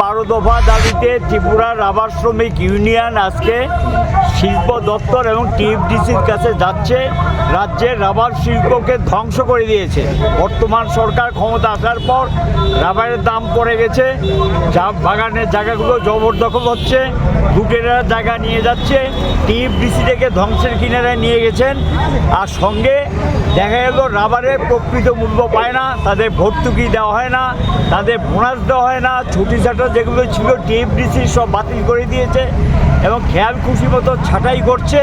বারো দফা দাবিতে ত্রিপুরা রাবার শ্রমিক ইউনিয়ন আজকে শিল্প দপ্তর এবং টিএফডিসির কাছে যাচ্ছে। রাজ্যের রাবার শিল্পকে ধ্বংস করে দিয়েছে। বর্তমান সরকার ক্ষমতা আসার পর রাবারের দাম পড়ে গেছে। চা বাগানের জায়গাগুলো জবরদখল হচ্ছে। লুটেরা জায়গা নিয়ে যাচ্ছে। টিএফডিসি থেকে ধ্বংসের কিনারায় নিয়ে গেছেন। আর সঙ্গে দেখা গেল রাবারের প্রকৃত মূল্য পায় না, তাদের ভর্তুকি দেওয়া হয় না, তাদের বোনাস দেওয়া হয় না, ছুটি ছাটা যেগুলো ছিল টিএফডিসি সব বাতিল করে দিয়েছে এবং খেয়াল খুশি মতো ছাঁটাই করছে।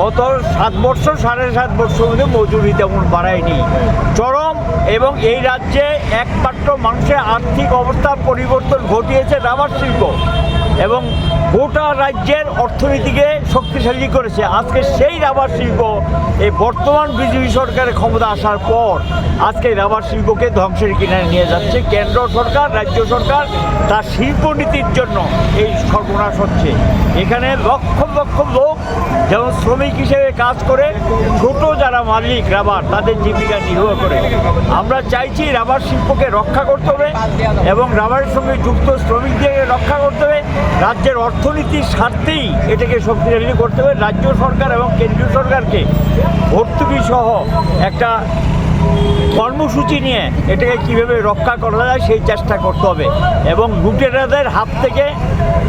গত সাত বছর, সাড়ে সাত বছর মধ্যে মজুরি তেমন বাড়ায়নি। চরম এবং এই রাজ্যে একমাত্র মানুষের আর্থিক অবস্থা পরিবর্তন ঘটিয়েছে রাবার শিল্প। এবং গোটা রাজ্যের অর্থনীতিকে শক্তিশালী করেছে। আজকে সেই রাবার শিল্প এই বর্তমান বিজেপি সরকারের ক্ষমতা আসার পর আজকে রাবার শিল্পকে ধ্বংসের কিনারে নিয়ে যাচ্ছে। কেন্দ্র সরকার, রাজ্য সরকার তার শিল্পনীতির জন্য এই সর্বনাশ হচ্ছে। এখানে লক্ষ লক্ষ লোক যেমন শ্রমিক হিসেবে কাজ করে, ছোট যারা মালিক, রাবার, তাদের জীবিকা নির্বাহ করে। আমরা চাইছি রাবার শিল্পকে রক্ষা করতে হবে এবং রাবারের সঙ্গে যুক্ত শ্রমিকদের রক্ষা করতে হবে। রাজ্যের অর্থনীতির স্বার্থেই এটাকে শক্তিশালী করতে হবে। রাজ্য সরকার এবং কেন্দ্রীয় সরকারকে ভর্তুকি সহ একটা কর্মসূচি নিয়ে এটাকে কীভাবে রক্ষা করা যায় সেই চেষ্টা করতে হবে। এবং লুটেরাদের হাত থেকে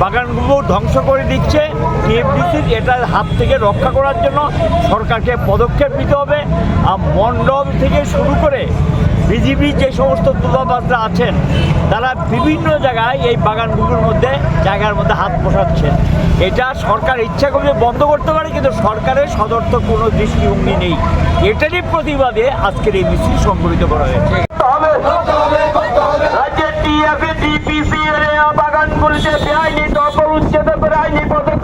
বাগানগুলো ধ্বংস করে দিচ্ছে। টিএফডিসির এটার হাত থেকে রক্ষা করার জন্য সরকারকে পদক্ষেপ নিতে হবে। আর মণ্ডল থেকে শুরু করে বিজিবি যে সমস্ত দূতাবাসরা আছেন, তারা বিভিন্ন জায়গায় এই বাগানগুলোর মধ্যে জায়গার মধ্যে হাত বসাচ্ছেন। এটা সরকার ইচ্ছা করলে বন্ধ করতে পারে, কিন্তু সরকারের সদর্থ কোনো দৃষ্টিভঙ্গি নেই। এটারই প্রতিবাদে আজকের এই মিছিল সংগঠিত করা হয়েছে। বাগানগুলিতে বেআইনি দখল উচ্ছেদ করে আইনি পদক্ষেপ